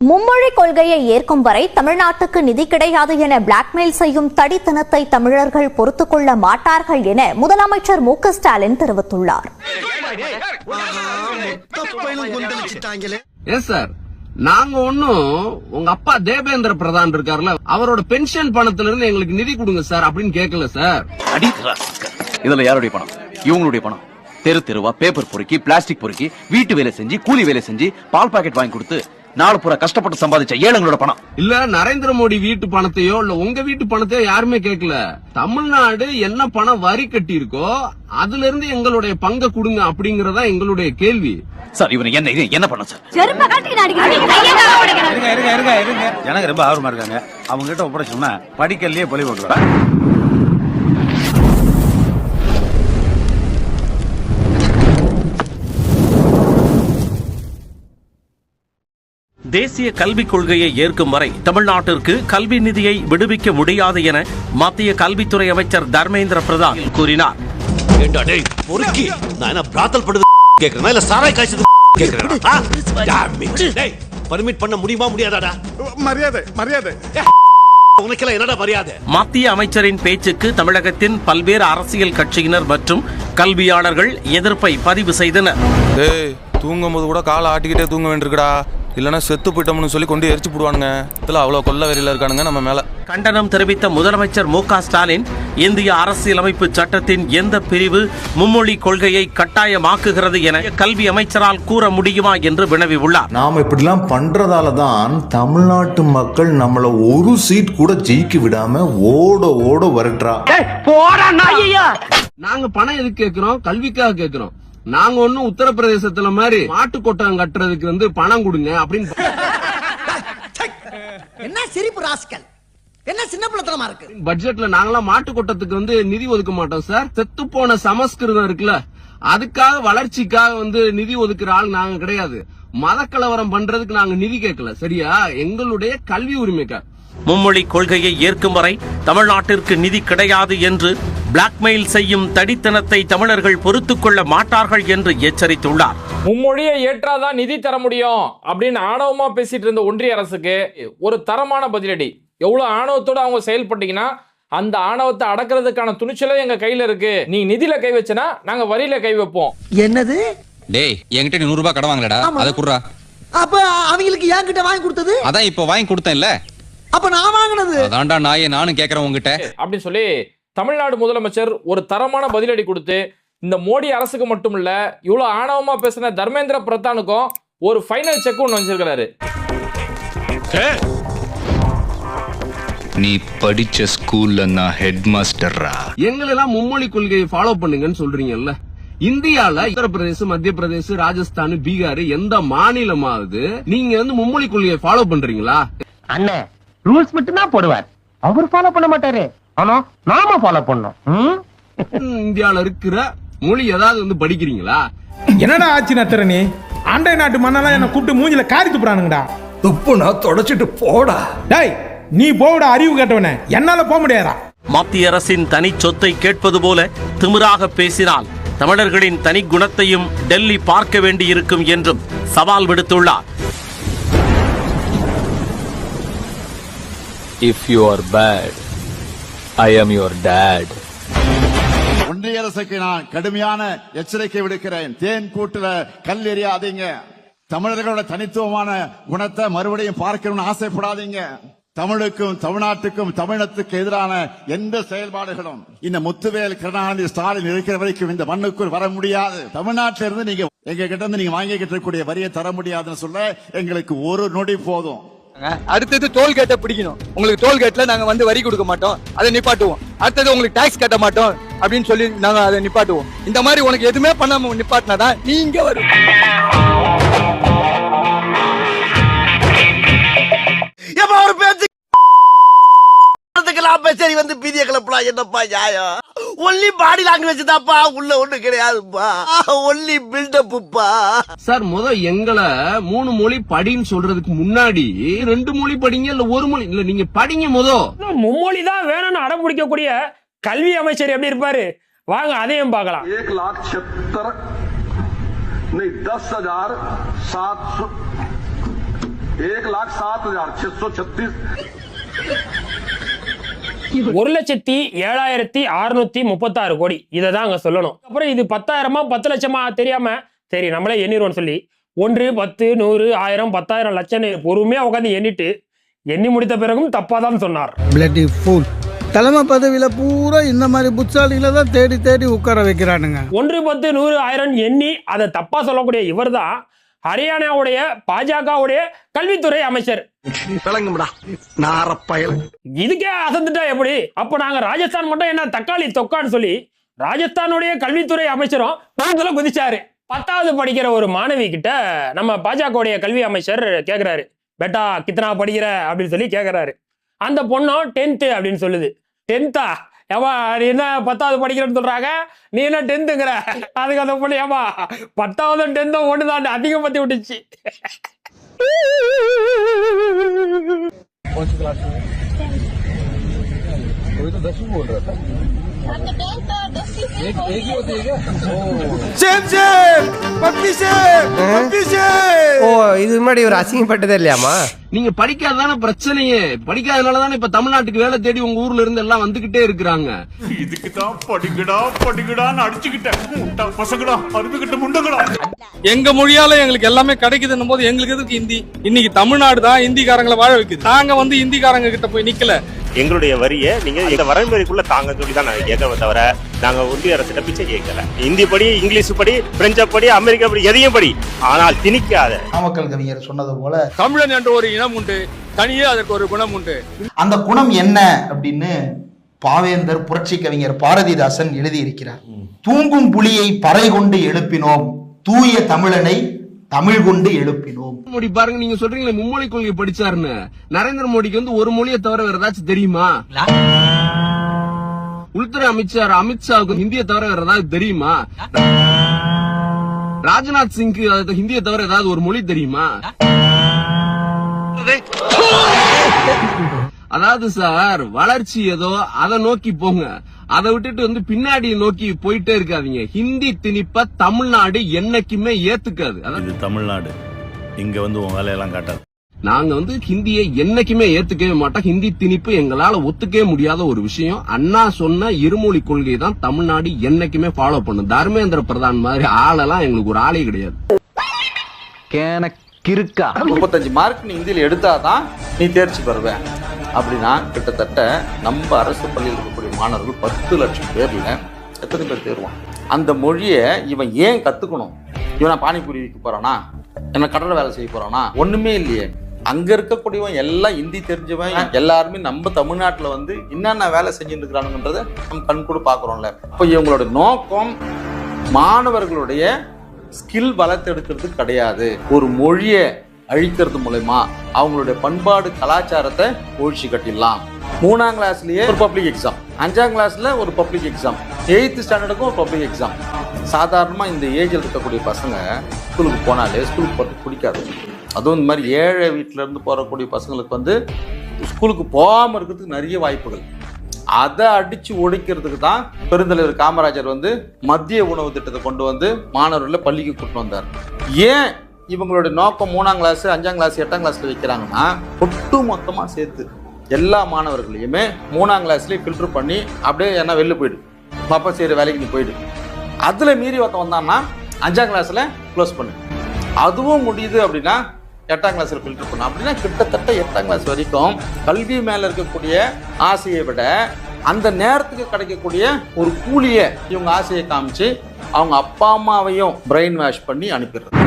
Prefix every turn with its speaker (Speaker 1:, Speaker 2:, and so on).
Speaker 1: மும்மொழி கொள்கையை ஏற்கும் வரை தமிழ்நாட்டுக்கு நிதி கிடையாது என பிளாக்மெயில் செய்யும் தடித்தனத்தை தமிழர்கள் பொறுத்துக் கொள்ள மாட்டார்கள் என முதலமைச்சர் மு ஸ்டாலின் தெரிவித்துள்ளார்.
Speaker 2: Yes sir? நாங்க ஒண்ணும் உங்க அப்பா தேவேந்திர பிரதான் இருக்காருல்ல அவரோட பென்ஷன் பணத்துல இருந்து எங்களுக்கு நிதி கொடுங்க சார் அப்படின்னு கேட்கல சார்.
Speaker 3: இதுல யாருடைய பணம்? இவங்களுடைய பணம். தெரு தெருவா பேப்பர் பொறுக்கி பிளாஸ்டிக் பொறுக்கி வீட்டு வேலை செஞ்சு கூலி வேலை செஞ்சு பால் பாக்கெட் வாங்கி கொடுத்து நாலு பூரா கஷ்டப்பட்டு சம்பாதிச்ச ஏழைங்களோட பணம்.
Speaker 2: இல்ல நரேந்திர மோடி வீட்டு பணத்தையோ இல்ல உங்க வீட்டு பணத்தையோ யாருமே கேட்கல. தமிழ்நாடு என்ன பணம் வரி கட்டி இருக்கோ அதுல இருந்து எங்களுடைய பங்கை கொடுங்க அப்படிங்கறதா எங்களுடைய கேள்வி.
Speaker 3: சார் இவனை என்ன இது என்ன பண்ண சார்?
Speaker 4: இருங்க இருங்க இருங்க இருங்க. எனக்கு ரொம்ப ஆர்வமா இருக்காங்க. அவங்க கிட்ட ஒப்படைச்சோம்னா படிக்கல்லையே பொலி போட்டுருவேன்
Speaker 5: தேசிய கல்விக் கொள்கையை ஏற்கும் வரை தமிழ்நாட்டிற்கு கல்வி நிதியை விடுவிக்க முடியாது என மத்திய கல்வித்துறை அமைச்சர் தர்மேந்திர பிரதான் கூறினார்.
Speaker 6: ஏண்டா டேய் பொறுக்கி. நான் என்ன பிராத்தல் படுது கேக்குறேனா? இல்ல சாராய் காய்ச்சது கேக்குறேனா? டேய் பர்மிட் பண்ண முடியுமா முடியாதாடா?
Speaker 7: மரியாதை மரியாதை.
Speaker 6: உனக்கெல்லாம் என்னடா மரியாதை?
Speaker 5: மத்திய அமைச்சரின் பேச்சுக்கு தமிழகத்தின் பல்வேறு அரசியல் கட்சியினர் மற்றும் கல்வியாளர்கள் எதிர்ப்பை பதிவு செய்தனர்.
Speaker 8: டேய் தூங்கும்போது கூட காலை ஆட்டிக்கிட்டே தூங்க வேண்டியிருக்குடா. இல்லைன்னா செத்து போயிட்டோம்னு சொல்லி கொண்டு எரிச்சு போடுவானுங்க. இதில் அவ்வளோ கொல்ல வெறியில் இருக்கானுங்க நம்ம மேலே.
Speaker 5: கண்டனம் தெரிவித்த முதலமைச்சர் மு ஸ்டாலின் இந்திய அரசியலமைப்பு சட்டத்தின் எந்த பிரிவு மும்மொழி கொள்கையை கட்டாயமாக்குகிறது என கல்வி அமைச்சரால் கூற முடியுமா என்று வினவியுள்ளார்.
Speaker 9: நாம் இப்படிலாம் பண்றதால தான் தமிழ்நாட்டு மக்கள் நம்மள ஒரு சீட் கூட ஜெயிக்க விடாம ஓட ஓட வரட்டுறா.
Speaker 2: நாங்க பணம் எதுக்கு கேக்குறோம்? கல்விக்காக கேக்குறோம். நாங்க ஒண்ணும் உத்தரப்பிரதேசத்துல மாதிரி மாட்டு கொட்டகம் கட்டுறதுக்கு வந்து பணம் கொடுங்க அப்படின்னு
Speaker 10: என்ன சிரிப்பு ராஸ்கல்? என்ன சின்ன பிள்ளைத்தனமா இருக்கு?
Speaker 2: பட்ஜெட்ல நாங்களாம் மாட்டு கொட்டத்துக்கு வந்து நிதி ஒதுக்க மாட்டோம் சார் செத்து போன சமஸ்கிருதம் இருக்குல்ல அதுக்காக வளர்ச்சிக்காக வந்து நிதி ஒதுக்குற ஆள் நாங்க கிடையாது. மத கலவரம் பண்றதுக்கு நாங்க நிதி கேட்கல சரியா? எங்களுடைய கல்வி உரிமைக்காக.
Speaker 5: மும்மொழி கொள்கையை ஏற்கும் வரை தமிழ்நாட்டிற்கு நிதி கிடையாது என்று பிளாக்மெயில் செய்யும் தடித்தனத்தை தமிழர்கள் பொறுத்துக் கொள்ள மாட்டார்கள் என்று எச்சரித்துள்ளார்.
Speaker 11: மும்மொழியை ஏற்றாதான் நிதி தர முடியும் அப்படின்னு ஆணவமா பேசிட்டு இருந்த ஒன்றிய அரசுக்கு ஒரு தரமான பதிலடி. எவ்வளவு ஆணவத்தோட அவங்க செயல்பட்டீங்கன்னா அந்த ஆணவத்தை அடக்கிறதுக்கான துணிச்சலே எங்க கையில இருக்கு. நீ நிதியில கை வச்சனா நாங்க வரியில கை வைப்போம்.
Speaker 10: என்னது?
Speaker 12: டேய் என்கிட்ட நீ நூறு ரூபாய் கடன் வாங்கலடா. அதை குடுறா.
Speaker 10: அப்ப அவங்களுக்கு என்கிட்ட வாங்கி கொடுத்தது?
Speaker 12: அதான் இப்போ வாங்கி கொடுத்தேன்ல.
Speaker 10: அப்ப நான் வாங்கினது.
Speaker 12: அதான்டா நாயே நானும் கேக்குறேன் உங்ககிட்ட
Speaker 11: அப்படின்னு சொல்லி தமிழ்நாடு முதலமைச்சர் ஒரு தரமான பதிலடி கொடுத்து இந்த மோடி அரசுக்கு மட்டும் இல்ல இவ்வளவு ஆணவமா பேசின தர்மேந்திர பிரதானுக்கும் ஒரு ஃபைனல் செக் ஒன்று வச்சிருக்கிறாரு.
Speaker 12: நீ படிச்ச ஸ்கூல்ல நான் ஹெட் மாஸ்டர்ரா
Speaker 2: எங்களெல்லாம் மும்மொழி கொள்கையை ஃபாலோ பண்ணுங்கன்னு சொல்றீங்கல்ல. இந்தியால உத்தரப்பிரதேசம் மத்திய பிரதேசம் ராஜஸ்தான் பீகார் எந்த மாநிலமாவது நீங்க வந்து மும்மொழி கொள்கையை ஃபாலோ பண்றீங்களா?
Speaker 4: அண்ணே ரூல்ஸ் மட்டும் தான் போடுவார். அவர் ஃபாலோ பண்ண மாட்டாரு. ஆனா நாம ஃபாலோ பண்ணோம்.
Speaker 2: ம், இந்தியால இருக்கிற மொழி ஏதாவது வந்து படிக்கிறீங்களா?
Speaker 4: என்னடா ஆச்சு நத்துற நீ ஆண்டை நாட்டு மண்ணெல்லாம் என்ன கூப்பிட்டு மூஞ்சில காரி துப்புறானுங்கடா.
Speaker 9: துப்புனா தொடச்சிட்டு போடா.
Speaker 4: டேய் நீ போவிட அறிவு கேட்டவனே. என்னால போக முடியாதா?
Speaker 5: மத்திய அரசின் தனி சொத்தை கேட்பது போல திமிராக பேசினால் தமிழர்களின் தனி குணத்தையும் டெல்லி பார்க்க வேண்டியிருக்கும் என்றும் சவால் விடுத்துள்ளார்.
Speaker 3: If you are bad I am your dad
Speaker 7: ஒன்றிய அரசுக்கு நான் கடுமையான எச்சரிக்கை விடுக்கிறேன். தேன் கூட்டுல கல் எறியாதீங்க. தமிழர்களோட தனித்துவமான குணத்தை மறுபடியும் பார்க்கணும்னு ஆசைப்படாதீங்க. தமிழுக்கும் தமிழ்நாட்டுக்கும் தமிழத்துக்கு எதிரான எந்த செயல்பாடுகளும் இந்த முத்துவேல் கருணாநிதி ஸ்டாலின் இருக்கிற வரைக்கும் இந்த மண்ணுக்குள் வர முடியாது. தமிழ்நாட்டில இருந்து நீங்க எங்க கிட்ட இருந்து நீங்க வாங்கிக்கிட்டு இருக்கக்கூடிய வரியை தர முடியாதுன்னு சொல்ல எங்களுக்கு ஒரு நொடி போதும்.
Speaker 4: அடுத்தது டோல்கேட்டை பிடிக்கணும். உங்களுக்கு டோல்கேட்ல நாங்க வந்து வரி கொடுக்க மாட்டோம். அதை நிப்பாட்டுவோம். அடுத்தது உங்களுக்கு டாக்ஸ் கட்ட மாட்டோம் அப்படின்னு சொல்லி நாங்க அதை நிப்பாட்டுவோம். இந்த மாதிரி உனக்கு எதுவுமே பண்ணாம நிப்பாட்டினாதான் நீங்க வரும்
Speaker 10: எப்ப ஒரு பேச்சு சரி வந்து பீதிய கிளப்பலாம் என்னப்பா நியாயம்? ஒன்லி பாடி லாங்குவேஜ் தான்ப்பா. உள்ள ஒண்ணு கிடையாதுப்பா. ஒன்லி பில்டப்புப்பா
Speaker 2: சார் முத எங்களை மூணு மொழி படின்னு சொல்றதுக்கு முன்னாடி ரெண்டு மொழி படிங்க இல்ல ஒரு மொழி இல்ல நீங்க படிங்க முத.
Speaker 11: மும்மொழி தான் வேணும்னு அடம்பிடிக்கக்கூடிய கல்வி அமைச்சர் எப்படி இருப்பாரு? வாங்க அதையும் பார்க்கலாம்.
Speaker 7: ஏக் லாக் சத்தர் தஸ்
Speaker 2: ஹஜார் சாத் ஏக் லாக் சாத் ஹஜார் சத்தீஸ்
Speaker 13: ஒரு லட்சத்தி ஏழாயிரத்தி அறுநூத்தி முப்பத்தாறு கோடி. இதை தான் அங்க சொல்லணும். அப்புறம் இது பத்தாயிரமா பத்து லட்சமா தெரியாம சரி நம்மளே எண்ணிடுவோம்னு சொல்லி ஒன்று பத்து நூறு ஆயிரம் பத்தாயிரம் லட்சம் பொறுமையா உட்காந்து எண்ணிட்டு எண்ணி முடித்த பிறகும் தப்பா தான் சொன்னார்.
Speaker 4: தலைமை பதவியில பூரா இந்த மாதிரி புத்தாளிகளை தான் தேடி தேடி உட்கார வைக்கிறானுங்க.
Speaker 13: ஒன்று பத்து நூறு ஆயிரம் எண்ணி அதை தப்பா சொல்லக்கூடிய இவர்தான் ஹரியானாவுடைய பாஜகவுடைய கல்வித்துறை அமைச்சர். இதுக்கே அசந்துட்டா எப்படி? அப்ப நாங்க ராஜஸ்தான் மட்டும் என்ன தக்காளி தொக்கான்னு சொல்லி ராஜஸ்தானுடைய கல்வித்துறை அமைச்சரும் நாங்கள குதிச்சாரு. பத்தாவது படிக்கிற ஒரு மாணவி கிட்ட நம்ம பாஜகவுடைய கல்வி அமைச்சர் கேக்குறாரு. பெட்டா கித்தனா படிக்கிற? அப்படின்னு சொல்லி கேக்குறாரு. அந்த பொண்ணும் டென்த்து அப்படின்னு சொல்லுது. டென்த்தா ஏமா நீ என்ன பத்தாவது படிக்கிறேன்னு சொல்றாங்க? நீ என்ன டென்த்துங்கிற அதுக்கு அந்த பொண்ணு ஏமா பத்தாவதும் டென்த்தும் ஒன்று தான் அதிகப்படுத்தி விட்டுச்சு.
Speaker 10: ஓ. இது முன்னாடி ஒரு அசிங்கப்பட்டதே இல்லையாமா
Speaker 2: நீங்க படிக்காததானே பிரச்சனையே. படிக்காதனால தானே இப்ப தமிழ்நாட்டுக்கு வேலை தேடி உங்க ஊர்ல இருந்து எல்லாம் வந்துகிட்டே இருக்கிறாங்க.
Speaker 7: இதுக்கு தான் படிக்கடா படிக்கடான்னு அடிச்சுக்கிட்டேன். பசங்கடா அறுத்துக்கிட்ட முண்டங்கடா
Speaker 4: எங்க மொழியால எங்களுக்கு எல்லாமே கிடைக்குதுன்னும் போது எங்களுக்கு எதுக்கு ஹிந்தி? இன்னைக்கு தமிழ்நாடு தான் இந்திக்காரங்களை வாழ வைக்குது. நாங்க வந்து இந்திக்காரங்க கிட்ட போய் நிக்கல.
Speaker 6: எங்களுடைய வரியை நீங்க இந்த வரன்முறைக்குள்ள தாங்க சொல்லி தான் நாங்க கேட்கறோம் தவிர நாங்க ஒன்றிய அரசிட்ட பிச்சை கேட்கல. இந்தி படி இங்கிலீஷ் படி பிரெஞ்சு படி அமெரிக்கா படி எதையும் படி. ஆனால் திணிக்காத.
Speaker 4: நாமக்கல் கவிஞர் சொன்னது போல தமிழன் என்ற ஒரு இனம் உண்டு தனியே அதற்கு ஒரு குணம் உண்டு.
Speaker 10: அந்த குணம் என்ன அப்படின்னு பாவேந்தர் புரட்சி கவிஞர் பாரதிதாசன் எழுதியிருக்கிறார். தூங்கும் புலியை பறை கொண்டு எழுப்பினோம் தூய தமிழனை தமிழ் கொண்டு எழுப்பினோம்.
Speaker 2: மோடி பாருங்க நீங்க சொல்றீங்களே மும்மொழி கொள்கை படிச்சாருன்னு. நரேந்திர மோடிக்கு வந்து ஒரு மொழியை தவிர வேற ஏதாச்சும் தெரியுமா? உள்துறை அமைச்சர் அமித்ஷாவுக்கு ஹிந்தியை தவிர வேற ஏதாவது தெரியுமா? ராஜ்நாத் சிங்க்கு ஹிந்திய ஹிந்தியை தவிர ஏதாவது ஒரு மொழி தெரியுமா? அதாவது சார் வளர்ச்சி ஏதோ அதை நோக்கி போங்க. அதை விட்டுட்டு வந்து பின்னாடி நோக்கி போயிட்டே இருக்காதீங்க. ஹிந்தி திணிப்ப தமிழ்நாடு என்னைக்குமே ஏத்துக்காது. அதாவது
Speaker 7: தமிழ்நாடு. இங்க வந்து உன் வேலையெல்லாம் காட்டாது.
Speaker 2: நாங்க வந்து ஹிந்தியை என்னைக்குமே ஏத்துக்கவே மாட்டோம். ஹிந்தி திணிப்பு எங்களால ஒத்துக்கவே முடியாத ஒரு விஷயம். அண்ணா சொன்ன இருமொழி கொள்கை தான் தமிழ்நாடு என்னைக்குமே ஃபாலோ பண்ணும். தர்மேந்திர பிரதான் மாதிரி ஆளெல்லாம் எங்களுக்கு ஒரு ஆளே கிடையாது.
Speaker 3: கேன கிறுக்கா
Speaker 4: முப்பத்தஞ்சு மார்க் நீ இந்தியில எடுத்தாதான் நீ தேர்ச்சி பெறுவ. அப்படின்னா கிட்டத்தட்ட நம்ம அரசு பள்ளியில் இருக்கக்கூடிய மாணவர்கள் பத்து லட்சம் பேர்ல எத்தனை பேர் தேர்வான்? அந்த மொழியை இவன் ஏன் கத்துக்கணும்? இவன் பானிபூரி விற்க போறானா? என்ன கடற்கரை வேலை செய்ய போறானா? ஒண்ணுமே இல்லையே. அங்க இருக்கக்கூடியவன் எல்லாம் ஹிந்தி தெரிஞ்சவன். எல்லாருமே நம்ம தமிழ்நாட்டுல வந்து என்னென்ன வேலை செஞ்சுட்டு இருக்கிறானுன்றத நம்ம கண் கூட பாக்குறோம்ல இப்போ இவங்களோட நோக்கம் மாணவர்களுடைய ஸ்கில் வளர்த்தெடுக்கிறது கிடையாது. ஒரு மொழியை அழிக்கிறது மூலயமா அவங்களுடைய பண்பாடு கலாச்சாரத்தை ஒழிச்சு கட்டிடலாம். மூணாம் கிளாஸ்லயே ஒரு பப்ளிக் எக்ஸாம் அஞ்சாம் கிளாஸ்ல ஒரு பப்ளிக் எக்ஸாம் எயித்து ஸ்டாண்டர்டுக்கும் ஒரு பப்ளிக் எக்ஸாம் சாதாரணமா இந்த ஏஜில் இருக்கக்கூடிய பசங்க ஸ்கூலுக்கு போனாலே ஸ்கூலுக்கு போகிறது பிடிக்காது. அதுவும் இந்த மாதிரி ஏழை வீட்டிலேருந்து இருந்து பசங்களுக்கு வந்து ஸ்கூலுக்கு போகாமல் இருக்கிறதுக்கு நிறைய வாய்ப்புகள். அதை அடித்து ஒழிக்கிறதுக்கு தான் பெருந்தலைவர் காமராஜர் வந்து மத்திய உணவு திட்டத்தை கொண்டு வந்து மாணவர்களை பள்ளிக்கு கூட்டு வந்தார். ஏன் இவங்களுடைய நோக்கம் மூணாம் கிளாஸ் அஞ்சாம் கிளாஸ் எட்டாம் கிளாஸில் வைக்கிறாங்கன்னா ஒட்டு மொத்தமாக சேர்த்து எல்லா மாணவர்களையுமே மூணாம் கிளாஸ்லேயே ஃபில்டர் பண்ணி அப்படியே என்ன வெளில போயிடு. பாப்பா செய்கிற வேலைக்கு நீ போயிடு. அதில் மீறி ஒருத்தன் வந்தான்னா அஞ்சாம் கிளாஸில் க்ளோஸ் பண்ணு. அதுவும் முடியுது அப்படின்னா எட்டாம் கிளாஸில் ஃபில்டர் பண்ணோம் அப்படின்னா கிட்டத்தட்ட எட்டாம் கிளாஸ் வரைக்கும் கல்வி மேலே இருக்கக்கூடிய ஆசையை விட அந்த நேரத்துக்கு கிடைக்கக்கூடிய ஒரு கூலியை இவங்க ஆசையை காமிச்சு அவங்க அப்பா அம்மாவையும் பிரெயின் வாஷ் பண்ணி அனுப்பிடுறது.